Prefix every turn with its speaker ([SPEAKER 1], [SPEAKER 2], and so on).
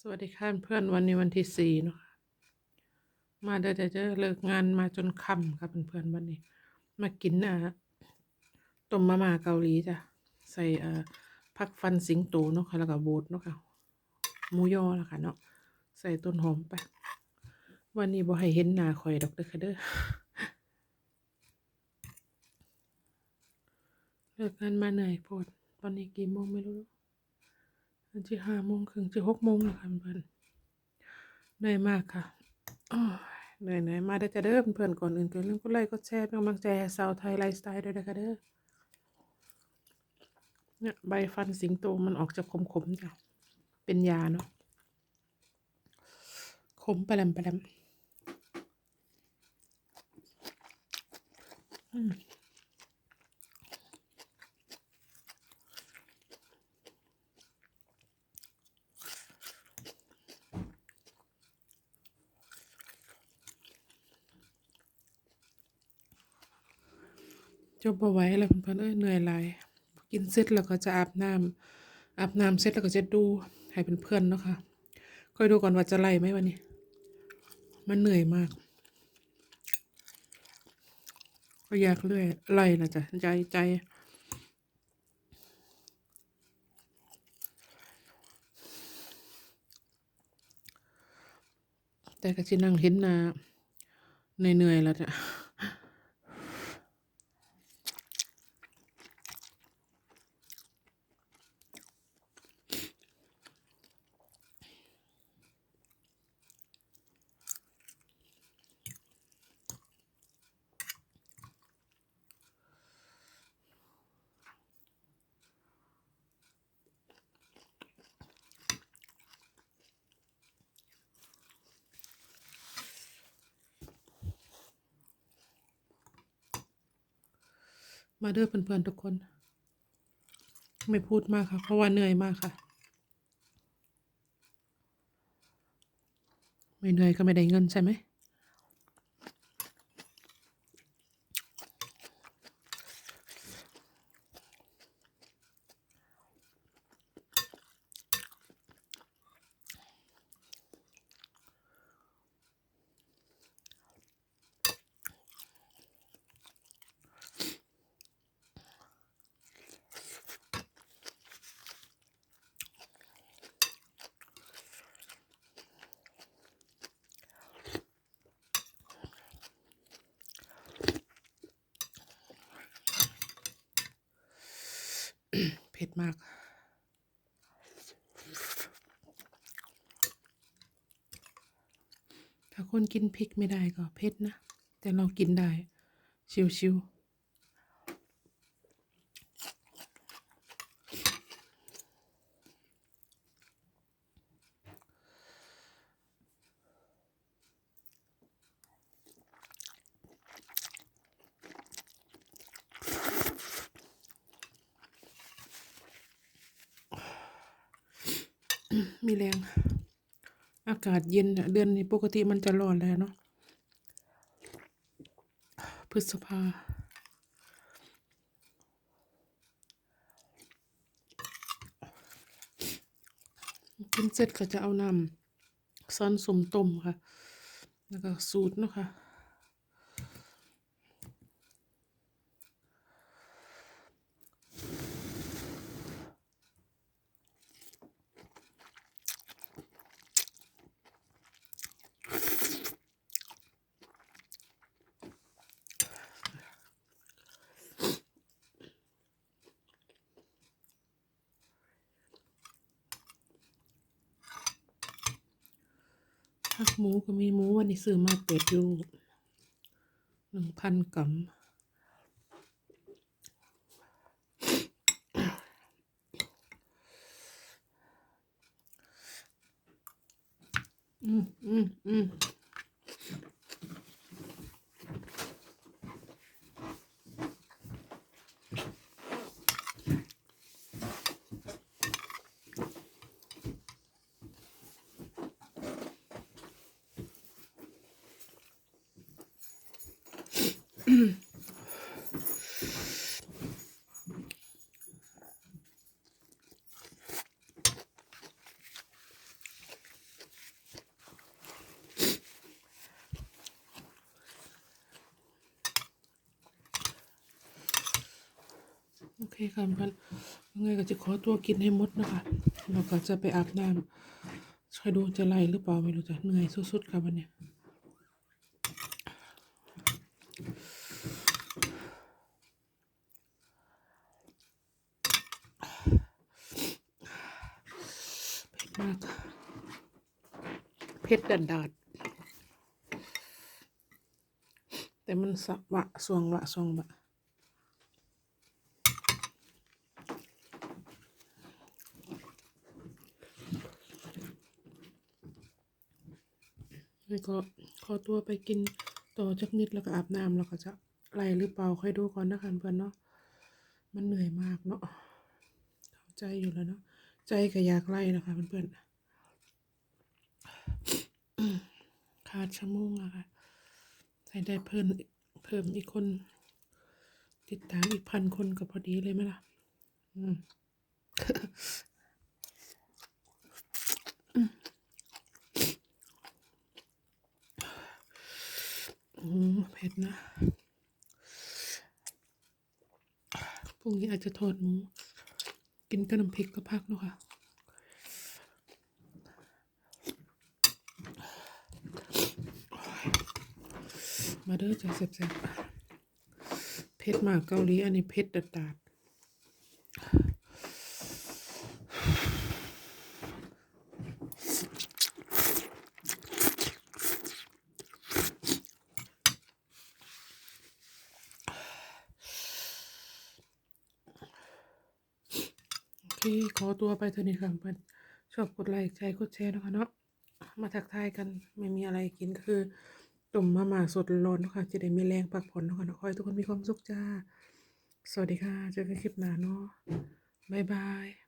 [SPEAKER 1] สวัสดีค่ะเพื่อนวันนี้วันที่สี่เนาะมาเด้อเด้อเลิกงานมาจนค่ำค่ะเพื่อนๆวันนี้ มากินอ่าต้มมาม่าเกาหลีจ้ะใส่อ่าผักฟันสิงโตเนาะค่ะแล้วก็โบดเนาะค่ะหมูยอแล้วค่ะเนาะใส่ต้นหอมไป วันนี้บ่ให้เห็นหน้าข่อยดอกเด้อค่ะเด้อเลิกงานมาเหนื่อยโพดตอนนี้กี่โมงไม่รู้ อันที่ห้าโมงครึ่งที่หกโมงแล้วค่ะเพื่อนเหนื่อยมากค่ะเหนื่อยเหนื่อยมาได้จะเด้อเพื่อนก่อนอื่นก็เรื่องกดไลค์กดแชร์เป็นกำลังใจสาวไทยไลฟ์สไตล์ด้วยนะคะเด้อเนี่ยใบฟันสิงโตมันออกจะขมๆจ้ะเป็นยาเนาะขมปะแลมปะลมอืม จบบ่ไหวแล้วเพื่อนๆเอ้ยเหนื่อยหลายกินเสร็จแล้วก็จะอาบน้ำอาบน้ำเสร็จแล้วก็จะดูให้เพื่อนๆเนาะค่ะค่อยดูก่อนว่าจะไล่ไหมวันนี้ มันเหนื่อยมาก ก็อยากเลื่อยไล่นะจ๊ะใจใจแต่ก็จะนั่งเห็นหนาเหนื่อยๆแล้วจ้ะ มาเด้อเพื่อนๆทุกคน ไม่พูดมากค่ะ เพราะว่าเหนื่อยมากค่ะ ไม่เหนื่อยก็ไม่ได้เงินใช่ไหม เผ็ดมาก ถ้าคนกินพริกไม่ได้ก็เผ็ดนะ แต่เรากินได้ ชิวๆ มีแรง อากาศเย็นเดือนนี้ปกติมันจะร้อนแล้วเนาะพฤษภากินเสร็จก็จะเอาน้ำซ้อนสมต้มค่ะ แล้วก็สูตรเนาะค่ะ ผักหมูก็มีหมูวันนี้ซื้อมาเป็ดอยู่หนึ่งพันกรัมอืมอืมอืม โอเคค่ะเพื่อนยังไงก็จะขอตัวกินให้หมดนะคะ แล้วก็จะไปอาบน้ำคอยดูจะไล่หรือเปล่าไม่รู้จะเหนื่อยสุดๆค่ะวันนี้ มากเผ็ดดันดาดแต่มันสะวะสวงวะสวงวะแล้วก็ขอตัวไปกินต่อจักนิดแล้วก็อาบน้ำแล้วก็จะไล่หรือเปล่าค่อยดูก่อนนะคะเพื่อนเนาะมันเหนื่อยมากเนาะเข้าใจอยู่แล้วเนาะ ใจก็อยากไล่นะคะเพื่อนๆขาดชั่วโมงอะค่ะใส่ได้เพิ่มเพิ่มอีกคน ติดตามอีกพันคนก็พอดีเลยไหมล่ะ อืมเผ็ดนะ พรุ่งนี้อาจจะทอดหมู กินกระน้ำพริกก็พักเนาะค่ะมาเด้อจ้ะแซ่บๆเผ็ดมากเกาหลีอันนี้เผ็ดดัดดาด โอเคขอตัวไปเถอะนี่ค่ะเพื่อนชอบกดไลค์ใจกดแชร์นะคะเนาะมาทักทายกันไม่มีอะไรกินก็คือตุ่มมาม่าสดร้อนนะคะจะได้มีแรงพักผ่อนนะคะเนาะขอให้ทุกคนมีความสุขจ้า สวัสดีค่ะเจอกันคลิปหน้าเนาะบ๊ายบาย